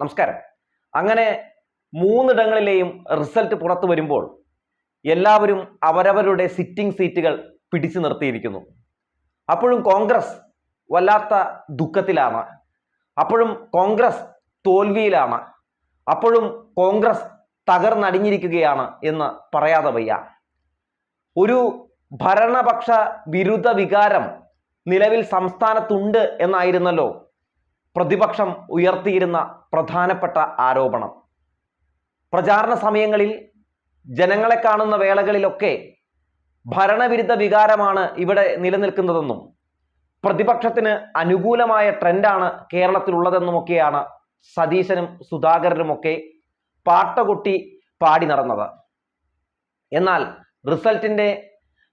നമസ്കാരം. അങ്ങനെ മൂന്നിടങ്ങളിലെയും റിസൾട്ട് പുറത്തു വരുമ്പോൾ എല്ലാവരും അവരവരുടെ സിറ്റിംഗ് സീറ്റുകൾ പിടിച്ചു നിർത്തിയിരിക്കുന്നു. അപ്പോഴും കോൺഗ്രസ് വല്ലാത്ത ദുഃഖത്തിലാണ്. അപ്പോഴും കോൺഗ്രസ് തോൽവിയിലാണ്. അപ്പോഴും കോൺഗ്രസ് തകർന്നടിഞ്ഞിരിക്കുകയാണ് എന്ന് പറയാതെ വയ്യ. ഒരു ഭരണപക്ഷ വിരുദ്ധ വികാരം നിലവിൽ സംസ്ഥാനത്തുണ്ട് എന്നായിരുന്നല്ലോ. പ്രതിപക്ഷം ഉയർത്തിയിരുന്ന പ്രധാനപ്പെട്ട ആരോപണം. പ്രചാരണ സമയങ്ങളിൽ ജനങ്ങളെ കാണുന്ന വേളകളിലൊക്കെ ഭരണവിരുദ്ധ വികാരമാണ് ഇവിടെ നിലനിൽക്കുന്നതെന്നും പ്രതിപക്ഷത്തിന് അനുകൂലമായ ട്രെൻഡാണ് കേരളത്തിലുള്ളതെന്നുമൊക്കെയാണ് സതീശനും സുധാകരനുമൊക്കെ പാട്ടകൊട്ടി പാടി നടന്നത്. എന്നാൽ റിസൾട്ടിന്റെ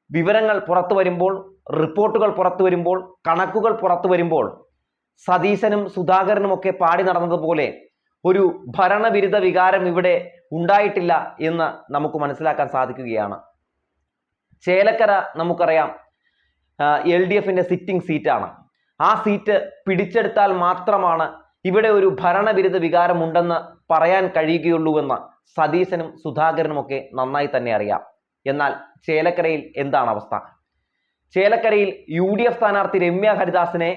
വിവരങ്ങൾ പുറത്തു വരുമ്പോൾ റിപ്പോർട്ടുകൾ പുറത്തു വരുമ്പോൾ കണക്കുകൾ പുറത്തു വരുമ്പോൾ സതീശനും സുധാകരനും ഒക്കെ പാടി നടന്നതുപോലെ ഒരു ഭരണവിരുദ്ധ വികാരം ഇവിടെ ഉണ്ടായിട്ടില്ല എന്ന് നമുക്ക് മനസ്സിലാക്കാൻ സാധിക്കുകയാണ്. ചേലക്കര നമുക്കറിയാം എൽ ഡി എഫിന്റെ സിറ്റിംഗ് സീറ്റാണ് ആ സീറ്റ് പിടിച്ചെടുത്താൽ മാത്രമാണ് ഇവിടെ ഒരു ഭരണവിരുദ്ധ വികാരം ഉണ്ടെന്ന് പറയാൻ കഴിയുകയുള്ളൂവെന്ന് സതീശനും സുധാകരനും ഒക്കെ നന്നായി തന്നെ അറിയാം. എന്നാൽ ചേലക്കരയിൽ എന്താണ് അവസ്ഥ? ചേലക്കരയിൽ യു ഡി എഫ് സ്ഥാനാർത്ഥി രമ്യ ഹരിദാസിനെ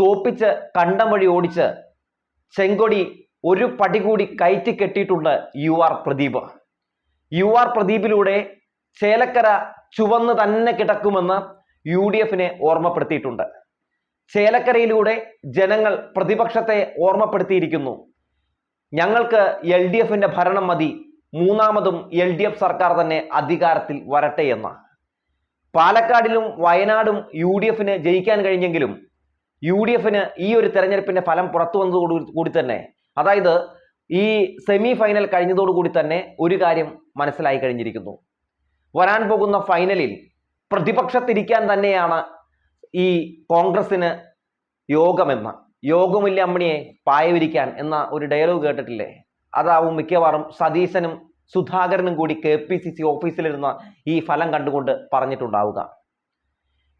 തോപ്പിച്ച് കണ്ടം വഴി ഓടിച്ച് ചെങ്കൊടി ഒരു പടി കൂടി കയറ്റി കെട്ടിയിട്ടുണ്ട് U R Pradeep. U R പ്രദീപിലൂടെ Chelakkara ചുവന്ന് തന്നെ കിടക്കുമെന്ന് യു ഡി എഫിനെ ഓർമ്മപ്പെടുത്തിയിട്ടുണ്ട്. ചേലക്കരയിലൂടെ ജനങ്ങൾ പ്രതിപക്ഷത്തെ ഓർമ്മപ്പെടുത്തിയിരിക്കുന്നു. ഞങ്ങൾക്ക് എൽ ഡി എഫിന്റെ ഭരണം മതി മൂന്നാമതും എൽ ഡി എഫ് സർക്കാർ തന്നെ അധികാരത്തിൽ വരട്ടെ എന്ന്. പാലക്കാടിലും വയനാടും യു ഡി എഫിന് ജയിക്കാൻ കഴിഞ്ഞെങ്കിലും യു ഡി എഫിന് ഈ ഒരു തെരഞ്ഞെടുപ്പിന്റെ ഫലം പുറത്തു വന്നതോടു കൂടി തന്നെ. അതായത് ഈ സെമി ഫൈനൽ കഴിഞ്ഞതോടുകൂടി തന്നെ ഒരു കാര്യം മനസ്സിലായി കഴിഞ്ഞിരിക്കുന്നു. വരാൻ പോകുന്ന ഫൈനലിൽ പ്രതിപക്ഷത്തിരിക്കാൻ തന്നെയാണ് ഈ കോൺഗ്രസിന് യോഗമെന്ന. യോഗമില്ല അമ്മണിയെ പായവിരിക്കാൻ എന്ന ഒരു ഡയലോഗ് കേട്ടിട്ടില്ലേ? അതാവും മിക്കവാറും സതീശനും സുധാകരനും കൂടി കെ പി സി സി ഓഫീസിലിരുന്ന ഈ ഫലം കണ്ടുകൊണ്ട് പറഞ്ഞിട്ടുണ്ടാവുക.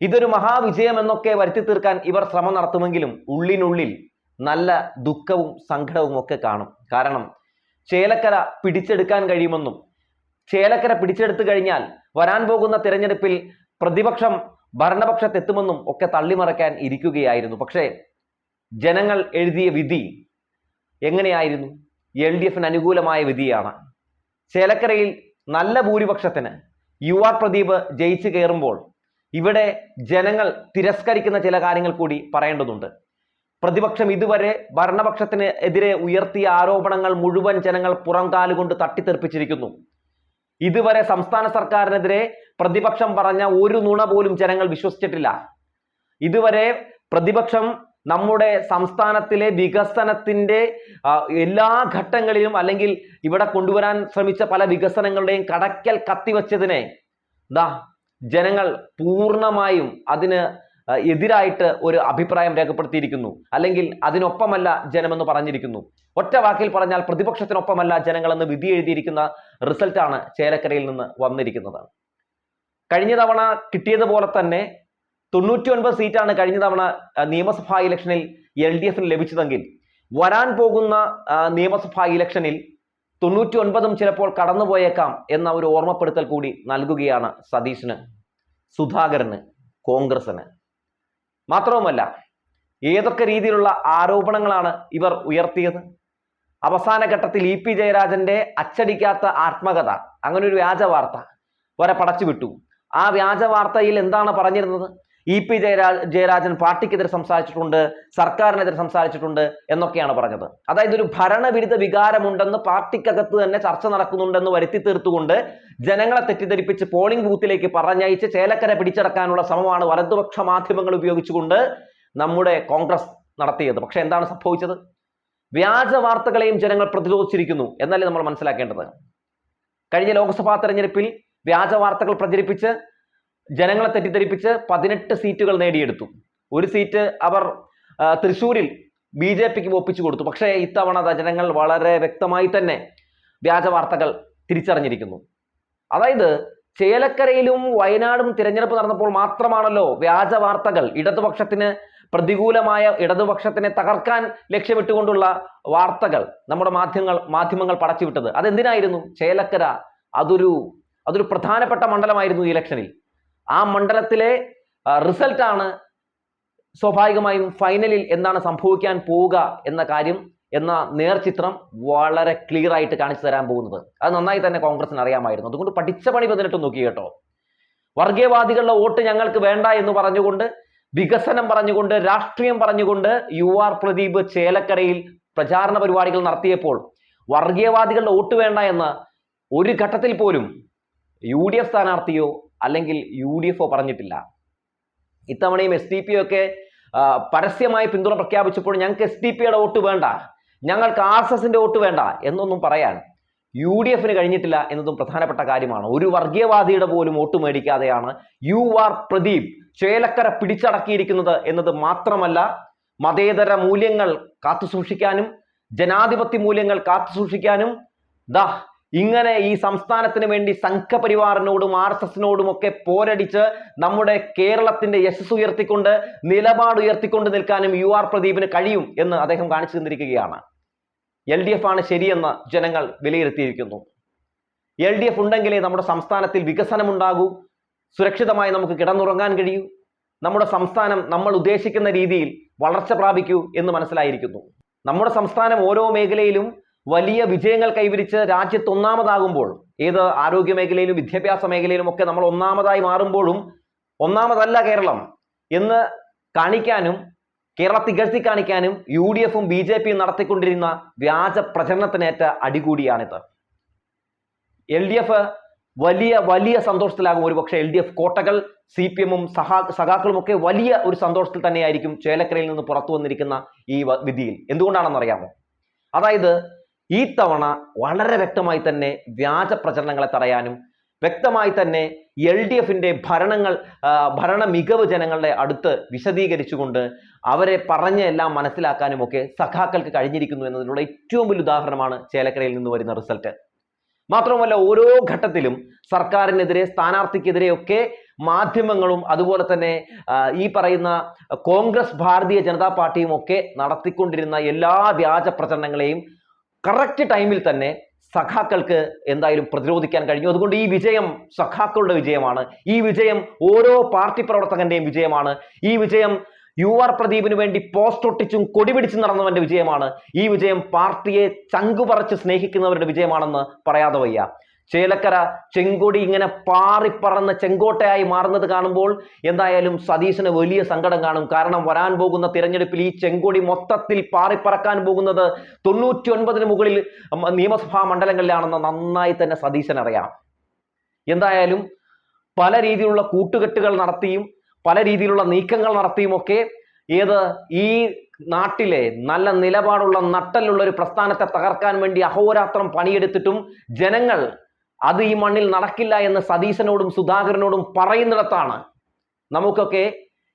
ഇതൊരു മഹാവിജയം എന്നൊക്കെ വരുത്തി തീർക്കാൻ ഇവർ ശ്രമം നടത്തുമെങ്കിലും ഉള്ളിനുള്ളിൽ നല്ല ദുഃഖവും സങ്കടവും ഒക്കെ കാണും. കാരണം ചേലക്കര പിടിച്ചെടുക്കാൻ കഴിയുമെന്നും ചേലക്കര പിടിച്ചെടുത്തു കഴിഞ്ഞാൽ വരാൻ പോകുന്ന തിരഞ്ഞെടുപ്പിൽ പ്രതിപക്ഷം ഭരണപക്ഷത്തെത്തുമെന്നും ഒക്കെ തള്ളിമറയ്ക്കാൻ ഇരിക്കുകയായിരുന്നു. പക്ഷേ ജനങ്ങൾ എഴുതിയ വിധി എങ്ങനെയായിരുന്നു? എൽ ഡി എഫിന് അനുകൂലമായ വിധിയാണ്. ചേലക്കരയിൽ നല്ല ഭൂരിപക്ഷത്തിന് യു ആർ പ്രദീപ് ജയിച്ചു കയറുമ്പോൾ ഇവിടെ ജനങ്ങൾ തിരസ്കരിക്കുന്ന ചില കാര്യങ്ങൾ കൂടി പറയേണ്ടതുണ്ട്. പ്രതിപക്ഷം ഇതുവരെ ഭരണപക്ഷത്തിന് എതിരെ ഉയർത്തിയ ആരോപണങ്ങൾ മുഴുവൻ ജനങ്ങൾ പുറംകാലുകൊണ്ട് തട്ടിത്തെറിപ്പിച്ചിരിക്കുന്നു. ഇതുവരെ സംസ്ഥാന സർക്കാരിനെതിരെ പ്രതിപക്ഷം പറഞ്ഞ ഒരു നുണ പോലും ജനങ്ങൾ വിശ്വസിച്ചിട്ടില്ല. ഇതുവരെ പ്രതിപക്ഷം നമ്മുടെ സംസ്ഥാനത്തിലെ വികസനത്തിന്റെ എല്ലാ ഘട്ടങ്ങളിലും അല്ലെങ്കിൽ ഇവിടെ കൊണ്ടുവരാൻ ശ്രമിച്ച പല വികസനങ്ങളുടെയും കടക്കൽ കത്തിവച്ചതിനെ ദാ ജനങ്ങൾ പൂർണമായും അതിന് എതിരായിട്ട് ഒരു അഭിപ്രായം രേഖപ്പെടുത്തിയിരിക്കുന്നു. അല്ലെങ്കിൽ അതിനൊപ്പമല്ല ജനമെന്ന് പറഞ്ഞിരിക്കുന്നു. ഒറ്റ വാക്കിൽ പറഞ്ഞാൽ പ്രതിപക്ഷത്തിനൊപ്പമല്ല ജനങ്ങളെന്ന് വിധി എഴുതിയിരിക്കുന്ന റിസൾട്ടാണ് ചേലക്കരയിൽ നിന്ന് വന്നിരിക്കുന്നത്. കഴിഞ്ഞ തവണ കിട്ടിയതുപോലെ തന്നെ തൊണ്ണൂറ്റി ഒൻപത് സീറ്റാണ് കഴിഞ്ഞ തവണ നിയമസഭാ ഇലക്ഷനിൽ എൽ ഡി എഫിന് ലഭിച്ചതെങ്കിൽ വരാൻ പോകുന്ന നിയമസഭാ ഇലക്ഷനിൽ തൊണ്ണൂറ്റി ഒൻപതും ചിലപ്പോൾ കടന്നുപോയേക്കാം എന്ന ഒരു ഓർമ്മപ്പെടുത്തൽ കൂടി നൽകുകയാണ് സതീശന് സുധാകരന് കോൺഗ്രസിന് മാത്രവുമല്ല ഏതൊക്കെ രീതിയിലുള്ള ആരോപണങ്ങളാണ് ഇവർ ഉയർത്തിയത്? അവസാന ഘട്ടത്തിൽ ഇ പി ജയരാജന്റെ അച്ചടിക്കാത്ത ആത്മകഥ അങ്ങനെ ഒരു വ്യാജ വാർത്ത വരെ പടച്ചുവിട്ടു. ആ വ്യാജ വാർത്തയിൽ എന്താണ് പറഞ്ഞിരുന്നത്? ഇ പി ജയരാ ജയരാജൻ പാർട്ടിക്കെതിരെ സംസാരിച്ചിട്ടുണ്ട് സർക്കാരിനെതിരെ സംസാരിച്ചിട്ടുണ്ട് എന്നൊക്കെയാണ് പറഞ്ഞത്. അതായത് ഒരു ഭരണവിരുദ്ധ വികാരമുണ്ടെന്ന് പാർട്ടിക്കകത്ത് തന്നെ ചർച്ച നടക്കുന്നുണ്ടെന്ന് വരുത്തി തീർത്തുകൊണ്ട് ജനങ്ങളെ തെറ്റിദ്ധരിപ്പിച്ച് പോളിംഗ് ബൂത്തിലേക്ക് പറഞ്ഞയച്ച് ചേലക്കര പിടിച്ചടക്കാനുള്ള ശ്രമമാണ് വലതുപക്ഷ മാധ്യമങ്ങൾ ഉപയോഗിച്ചുകൊണ്ട് നമ്മുടെ കോൺഗ്രസ് നടത്തിയത്. പക്ഷെ എന്താണ് സംഭവിച്ചത്? വ്യാജ വാർത്തകളെയും ജനങ്ങൾ പ്രതിരോധിച്ചിരിക്കുന്നു എന്നല്ലേ നമ്മൾ മനസ്സിലാക്കേണ്ടത്. കഴിഞ്ഞ ലോക്സഭാ തെരഞ്ഞെടുപ്പിൽ വ്യാജ വാർത്തകൾ പ്രചരിപ്പിച്ച് ജനങ്ങളെ തെറ്റിദ്ധരിപ്പിച്ച് പതിനെട്ട് സീറ്റുകൾ നേടിയെടുത്തു. ഒരു സീറ്റ് അവർ തൃശ്ശൂരിൽ ബി ജെ പിക്ക് ഒപ്പിച്ചു കൊടുത്തു. പക്ഷേ ഇത്തവണ ജനങ്ങൾ വളരെ വ്യക്തമായി തന്നെ വ്യാജ വാർത്തകൾ തിരിച്ചറിഞ്ഞിരിക്കുന്നു. അതായത് ചേലക്കരയിലും വയനാടും തിരഞ്ഞെടുപ്പ് നടന്നപ്പോൾ മാത്രമാണല്ലോ വ്യാജ വാർത്തകൾ ഇടതുപക്ഷത്തിന് പ്രതികൂലമായ ഇടതുപക്ഷത്തിനെ തകർക്കാൻ ലക്ഷ്യമിട്ടുകൊണ്ടുള്ള വാർത്തകൾ നമ്മുടെ മാധ്യമങ്ങൾ മാധ്യമങ്ങൾ പടച്ചുവിട്ടത്. അതെന്തിനായിരുന്നു? ചേലക്കര അതൊരു അതൊരു പ്രധാനപ്പെട്ട മണ്ഡലമായിരുന്നു ഇലക്ഷനിൽ. ആ മണ്ഡലത്തിലെ റിസൾട്ട് ആണ് സ്വാഭാവികമായും ഫൈനലിൽ എന്താണ് സംഭവിക്കാൻ പോവുക എന്ന കാര്യം എന്ന നേർചിത്രം വളരെ ക്ലിയർ ആയിട്ട് കാണിച്ചു തരാൻ പോകുന്നത്. അത് നന്നായി തന്നെ കോൺഗ്രസിന് അറിയാമായിരുന്നു. അതുകൊണ്ട് പഠിച്ച പണി പതിനെട്ട് നോക്കി കേട്ടോ. വർഗീയവാദികളുടെ വോട്ട് ഞങ്ങൾക്ക് വേണ്ട എന്ന് പറഞ്ഞുകൊണ്ട് വികസനം പറഞ്ഞുകൊണ്ട് രാഷ്ട്രീയം പറഞ്ഞുകൊണ്ട് യു ആർ പ്രദീപ് ചേലക്കരയിൽ പ്രചാരണ പരിപാടികൾ നടത്തിയപ്പോൾ വർഗീയവാദികളുടെ വോട്ട് വേണ്ട എന്ന് ഒരു ഘട്ടത്തിൽ പോലും യു ഡി എഫ് സ്ഥാനാർത്ഥിയോ അല്ലെങ്കിൽ യു ഡി എഫ് ഒ പറഞ്ഞിട്ടില്ല. ഇത്തവണയും എസ് ഡി പി ഒക്കെ പരസ്യമായി പിന്തുണ പ്രഖ്യാപിച്ചപ്പോൾ ഞങ്ങൾക്ക് എസ് ഡി പിയുടെ വോട്ട് വേണ്ട ഞങ്ങൾക്ക് ആർ എസ് എസിന്റെ വോട്ട് വേണ്ട എന്നൊന്നും പറയാൻ യു ഡി എഫിന് കഴിഞ്ഞിട്ടില്ല എന്നതും പ്രധാനപ്പെട്ട കാര്യമാണ്. ഒരു വർഗീയവാദിയുടെ പോലും വോട്ട് മേടിക്കാതെയാണ് യു ആർ പ്രദീപ് ചേലക്കര പിടിച്ചടക്കിയിരിക്കുന്നത് എന്നത് മാത്രമല്ല മതേതര മൂല്യങ്ങൾ കാത്തുസൂക്ഷിക്കാനും ജനാധിപത്യ മൂല്യങ്ങൾ കാത്തുസൂക്ഷിക്കാനും ദാ ഇങ്ങനെ ഈ സംസ്ഥാനത്തിന് വേണ്ടി സംഘപരിവാറിനോടും ആർ എസ് എസിനോടും ഒക്കെ പോരടിച്ച് നമ്മുടെ കേരളത്തിന്റെ യശസ് ഉയർത്തിക്കൊണ്ട് നിലപാട് ഉയർത്തിക്കൊണ്ട് നിൽക്കാനും യു ആർ പ്രദീപിന് കഴിയും എന്ന് അദ്ദേഹം കാണിച്ചു തന്നിരിക്കുകയാണ്. എൽ ഡി എഫ് ആണ് ശരിയെന്ന് ജനങ്ങൾ വിലയിരുത്തിയിരിക്കുന്നു. എൽ ഡി എഫ് ഉണ്ടെങ്കിലേ നമ്മുടെ സംസ്ഥാനത്തിൽ വികസനമുണ്ടാകൂ സുരക്ഷിതമായി നമുക്ക് കിടന്നുറങ്ങാൻ കഴിയൂ നമ്മുടെ സംസ്ഥാനം നമ്മൾ ഉദ്ദേശിക്കുന്ന രീതിയിൽ വളർച്ച പ്രാപിക്കൂ എന്ന് മനസ്സിലായിരിക്കുന്നു. നമ്മുടെ സംസ്ഥാനം ഓരോ മേഖലയിലും വലിയ വിജയങ്ങൾ കൈവരിച്ച് രാജ്യത്ത് ഒന്നാമതാകുമ്പോൾ ഏത് ആരോഗ്യ മേഖലയിലും വിദ്യാഭ്യാസ മേഖലയിലും ഒക്കെ നമ്മൾ ഒന്നാമതായി മാറുമ്പോഴും ഒന്നാമതല്ല കേരളം എന്ന് കാണിക്കാനും കേരള തികഴ്ത്തി കാണിക്കാനും യു ഡി എഫും ബി ജെ പിയും നടത്തിക്കൊണ്ടിരുന്ന വ്യാജ പ്രചരണത്തിനേറ്റ അടികൂടിയാണിത്. എൽ ഡി എഫ് വലിയ വലിയ സന്തോഷത്തിലാകും ഒരുപക്ഷെ എൽ ഡി എഫ് കോട്ടകൾ സി പി എമ്മും സഹാ സഖാക്കളും ഒക്കെ വലിയ ഒരു സന്തോഷത്തിൽ തന്നെയായിരിക്കും ചേലക്കരയിൽ നിന്ന് പുറത്തു വന്നിരിക്കുന്ന ഈ വിധിയിൽ. എന്തുകൊണ്ടാണെന്ന് അറിയാമോ അതായത് ഈ തവണ വളരെ വ്യക്തമായി തന്നെ വ്യാജ പ്രചരണങ്ങളെ തടയാനും വ്യക്തമായി തന്നെ എൽ ഡി എഫിന്റെ ഭരണങ്ങൾ ഭരണ മികവ് ജനങ്ങളുടെ അടുത്ത് വിശദീകരിച്ചുകൊണ്ട് അവരെ പറഞ്ഞ് എല്ലാം മനസ്സിലാക്കാനും ഒക്കെ സഖാക്കൾക്ക് കഴിഞ്ഞിരിക്കുന്നു എന്നതിനുള്ള ഏറ്റവും വലിയ ഉദാഹരണമാണ് ചേലക്കരയിൽ നിന്ന് വരുന്ന റിസൾട്ട്. മാത്രമല്ല ഓരോ ഘട്ടത്തിലും സർക്കാരിനെതിരെ സ്ഥാനാർത്ഥിക്കെതിരെയൊക്കെ മാധ്യമങ്ങളും അതുപോലെ തന്നെ ഈ പറയുന്ന കോൺഗ്രസ് ഭാരതീയ ജനതാ പാർട്ടിയും ഒക്കെ നടത്തിക്കൊണ്ടിരുന്ന എല്ലാ വ്യാജ പ്രചരണങ്ങളെയും കറക്റ്റ് ടൈമിൽ തന്നെ സഖാക്കൾക്ക് എന്തായാലും പ്രതിരോധിക്കാൻ കഴിഞ്ഞു. അതുകൊണ്ട് ഈ വിജയം സഖാക്കളുടെ വിജയമാണ്. ഈ വിജയം ഓരോ പാർട്ടി പ്രവർത്തകന്റെയും വിജയമാണ്. ഈ വിജയം യു ആർ പ്രദീപിന് വേണ്ടി പോസ്റ്റ് ഒട്ടിച്ചും കൊടി പിടിച്ചും നടന്നവന്റെ വിജയമാണ്. ഈ വിജയം പാർട്ടിയെ ചങ്കുപറച്ച് സ്നേഹിക്കുന്നവരുടെ വിജയമാണെന്ന് പറയാതെ വയ്യ. ചേലക്കര ചെങ്കൊടി ഇങ്ങനെ പാറിപ്പറന്ന് ചെങ്കോട്ടയായി മാറുന്നത് കാണുമ്പോൾ എന്തായാലും സതീശന് വലിയ സങ്കടം കാണും. കാരണം വരാൻ പോകുന്ന തിരഞ്ഞെടുപ്പിൽ ഈ ചെങ്കൊടി മൊത്തത്തിൽ പാറിപ്പറക്കാൻ പോകുന്നത് തൊണ്ണൂറ്റി ഒൻപതിന് മുകളിൽ നിയമസഭാ മണ്ഡലങ്ങളിലാണെന്ന് നന്നായി തന്നെ സതീശൻ അറിയാം. എന്തായാലും പല രീതിയിലുള്ള കൂട്ടുകെട്ടുകൾ നടത്തിയും പല രീതിയിലുള്ള നീക്കങ്ങൾ നടത്തിയും ഒക്കെ ഏത് ഈ നാട്ടിലെ നല്ല നിലപാടുള്ള നട്ടലുള്ള ഒരു പ്രസ്ഥാനത്തെ തകർക്കാൻ വേണ്ടി അഹോരാത്രം പണിയെടുത്തിട്ടും ജനങ്ങൾ അത് ഈ മണ്ണിൽ നടക്കില്ല എന്ന് സതീശനോടും സുധാകരനോടും പറയുന്നിടത്താണ് നമുക്കൊക്കെ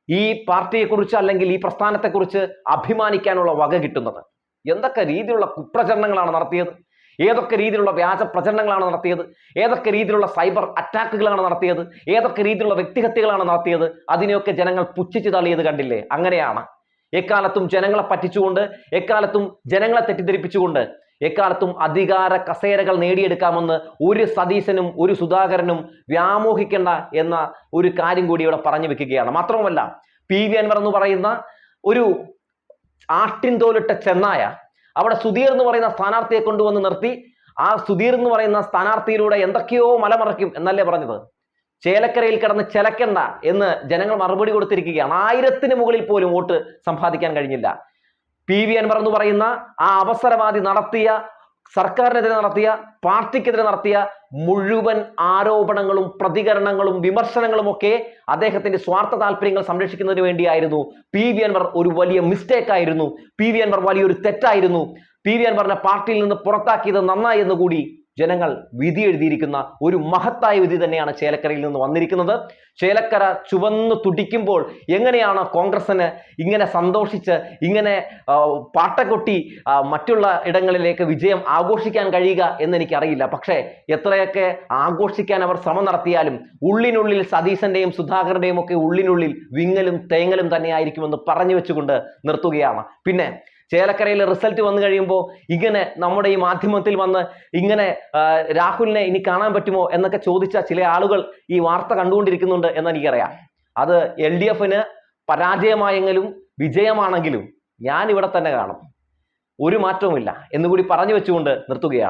ഈ പാർട്ടിയെക്കുറിച്ച് അല്ലെങ്കിൽ ഈ പ്രസ്ഥാനത്തെക്കുറിച്ച് അഭിമാനിക്കാനുള്ള വക കിട്ടുന്നത്. എന്തൊക്കെ രീതിയിലുള്ള കുപ്രചരണങ്ങളാണ് നടത്തിയത്? ഏതൊക്കെ രീതിയിലുള്ള വ്യാജ പ്രചരണങ്ങളാണ് നടത്തിയത്? ഏതൊക്കെ രീതിയിലുള്ള സൈബർ അറ്റാക്കുകളാണ് നടത്തിയത്? ഏതൊക്കെ രീതിയിലുള്ള വ്യക്തിഹത്യകളാണ് നടത്തിയത്? അതിനെയൊക്കെ ജനങ്ങൾ പുച്ഛിച്ച് തള്ളിയത് കണ്ടില്ലേ? അങ്ങനെയാണ്. എക്കാലത്തും ജനങ്ങളെ പറ്റിച്ചുകൊണ്ട് എക്കാലത്തും ജനങ്ങളെ തെറ്റിദ്ധരിപ്പിച്ചുകൊണ്ട് എക്കാലത്തും അധികാര കസേരകൾ നേടിയെടുക്കാമെന്ന് ഒരു സതീശനും ഒരു സുധാകരനും വ്യാമോഹിക്കേണ്ട എന്ന ഒരു കാര്യം കൂടി ഇവിടെ പറഞ്ഞു വെക്കുകയാണ്. മാത്രവുമല്ല പി. വി. അൻവർ എന്ന് പറയുന്ന ഒരു ആട്ടിൻതോലിട്ട ചെന്നായ അവിടെ സുധീർ എന്ന് പറയുന്ന സ്ഥാനാർത്ഥിയെ കൊണ്ടുവന്ന് നിർത്തി. ആ സുധീർ എന്ന് പറയുന്ന സ്ഥാനാർത്ഥിയിലൂടെ എന്തൊക്കെയോ മലമറയ്ക്കും എന്നല്ലേ പറഞ്ഞത്? ചേലക്കരയിൽ കിടന്ന് ചെലക്കണ്ട എന്ന് ജനങ്ങൾ മറുപടി കൊടുത്തിരിക്കുകയാണ്. ആയിരത്തിന് മുകളിൽ പോലും വോട്ട് സമ്പാദിക്കാൻ കഴിഞ്ഞില്ല. പി വി അൻവർ എന്ന് പറയുന്ന ആ അവസരവാദി നടത്തിയ സർക്കാരിനെതിരെ നടത്തിയ പാർട്ടിക്കെതിരെ നടത്തിയ മുഴുവൻ ആരോപണങ്ങളും പ്രതികരണങ്ങളും വിമർശനങ്ങളും ഒക്കെ അദ്ദേഹത്തിന്റെ സ്വാർത്ഥ താല്പര്യങ്ങൾ സംരക്ഷിക്കുന്നതിന് വേണ്ടിയായിരുന്നു പി വി അൻവർ ഒരു വലിയ മിസ്റ്റേക്ക് ആയിരുന്നു. പി വി അൻവർ വലിയൊരു തെറ്റായിരുന്നു. പി വി അൻവറിനെ പാർട്ടിയിൽ നിന്ന് പുറത്താക്കിയത് നന്നായി എന്ന് കൂടി ജനങ്ങൾ വിധി എഴുതിയിരിക്കുന്ന ഒരു മഹത്തായ വിധി തന്നെയാണ് ചേലക്കരയിൽ നിന്ന് വന്നിരിക്കുന്നത്. ചേലക്കര ചുവന്ന് തുടിക്കുമ്പോൾ എങ്ങനെയാണ് കോൺഗ്രസിന് ഇങ്ങനെ സന്തോഷിച്ച് ഇങ്ങനെ പാട്ടക്കൊട്ടി മറ്റുള്ള ഇടങ്ങളിലേക്ക് വിജയം ആഘോഷിക്കാൻ കഴിയുക എന്ന് എനിക്കറിയില്ല പക്ഷേ എത്രയൊക്കെ ആഘോഷിക്കാൻ അവർ ശ്രമം നടത്തിയാലും ഉള്ളിനുള്ളിൽ സതീശന്റെയും സുധാകരന്റെയും ഒക്കെ ഉള്ളിനുള്ളിൽ വിങ്ങലും തേങ്ങലും തന്നെയായിരിക്കുമെന്ന് പറഞ്ഞു വെച്ചുകൊണ്ട് നിർത്തുകയാണ്. പിന്നെ ചേലക്കരയിലെ റിസൾട്ട് വന്നു കഴിയുമ്പോൾ ഇങ്ങനെ നമ്മുടെ ഈ മാധ്യമത്തിൽ വന്ന് ഇങ്ങനെ രാഹുലിനെ ഇനി കാണാൻ പറ്റുമോ എന്നൊക്കെ ചോദിച്ച ചില ആളുകൾ ഈ വാർത്ത കണ്ടുകൊണ്ടിരിക്കുന്നുണ്ട് എന്ന് എനിക്കറിയാം അത് എൽ ഡി എഫിന് പരാജയമായെങ്കിലും വിജയമാണെങ്കിലും ഞാൻ ഇവിടെ തന്നെ കാണും. ഒരു മാറ്റവുമില്ല എന്നുകൂടി പറഞ്ഞു വെച്ചുകൊണ്ട് നിർത്തുകയാണ്.